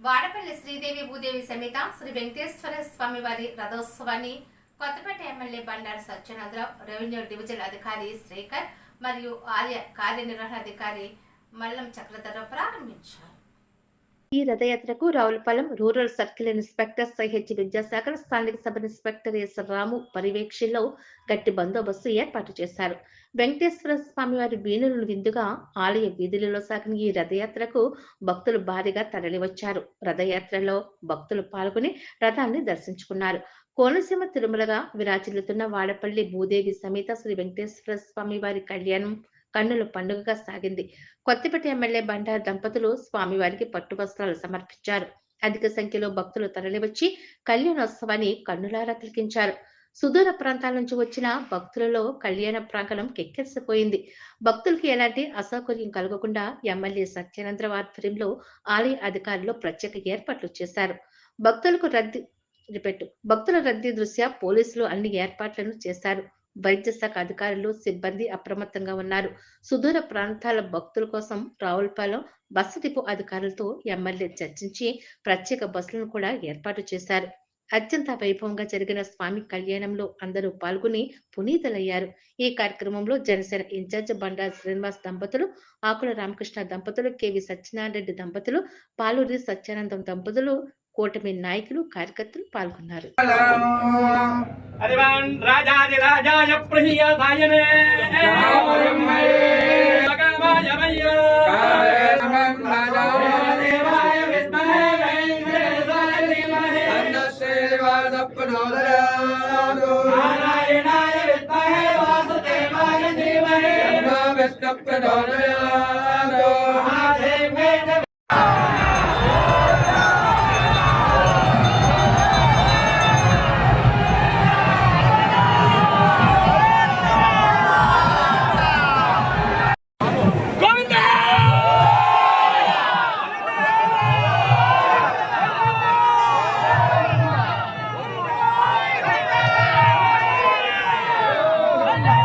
వాడపల్లి శ్రీదేవి భూదేవి సమేత శ్రీ వెంకటేశ్వర స్వామి వారి రథోత్సవాన్ని Kothapeta MLA Bandaru Satyanatharao revenue division అధికారి శ్రీకర్ మరియు ఆలయ కార్యనిర్వహణాధికారి మల్లం చక్రధర ప్రారంభించారు. ఈ రథయాత్రకు Ravulapalem rural circle inspector సైహెచ్ Vidyasagar స్థానిక సబ్ ఇన్స్పెక్టర్ ఎస్ రాము పర్యవేక్షణలో గట్టి బందోబస్తు ఏర్పాటు చేశారు. వెంకటేశ్వర స్వామి వారి వీణులను విందుగా ఆలయ వీధులలో సాగిన ఈ రథయాత్రకు భక్తులు భారీగా తరలివచ్చారు. రథయాత్రలో భక్తులు పాల్గొని రథాన్ని దర్శించుకున్నారు. కోనసీమ తిరుమలగా విరాచిల్లుతున్న వాడపల్లి భూదేవి సమేత శ్రీ వెంకటేశ్వర స్వామి వారి కళ్యాణం కన్నుల పండుగగా సాగింది. కొత్తపేట ఎమ్మెల్యే బండారు దంపతులు స్వామివారికి పట్టు వస్త్రాలు సమర్పించారు. అధిక సంఖ్యలో భక్తులు తరలివచ్చి కళ్యాణోత్సవాన్ని కన్నులారా తిలకించారు. సుదూర ప్రాంతాల నుంచి వచ్చిన భక్తులలో కళ్యాణ ప్రాంగణం కెక్కెసిపోయింది. భక్తులకు ఎలాంటి అసౌకర్యం కలగకుండా ఎమ్మెల్యే సత్యానంద్ర ఆధ్వర్యంలో ఆలయ అధికారులు ప్రత్యేక ఏర్పాట్లు చేశారు. భక్తులకు రద్దీ రిపెట్టు భక్తుల రద్దీ దృష్ట్యా పోలీసులు అన్ని ఏర్పాట్లను చేశారు. వైద్య శాఖ అధికారులు సిబ్బంది అప్రమత్తంగా ఉన్నారు. సుదూర ప్రాంతాల భక్తుల కోసం రావులపాలెం బస్సు డిపో అధికారులతో ఎమ్మెల్యే చర్చించి ప్రత్యేక బస్సులను కూడా ఏర్పాటు చేశారు. అత్యంత వైభవంగా జరిగిన స్వామి కళ్యాణంలో అందరూ పాల్గొని పునీతులయ్యారు. ఈ కార్యక్రమంలో జనసేన ఇన్ఛార్జ్ బండా శ్రీనివాస్ దంపతులు ఆకుల రామకృష్ణ దంపతులు కెవి సత్యనారాయణ రెడ్డి దంపతులు పాలూరి సత్యానందం దంపతులు కూటమి నాయకులు కార్యకర్తలు పాల్గొన్నారు. విద్మహే ధీమహి నారాయణాయ విద్మహే వాసుదేవాయ ధీమహి.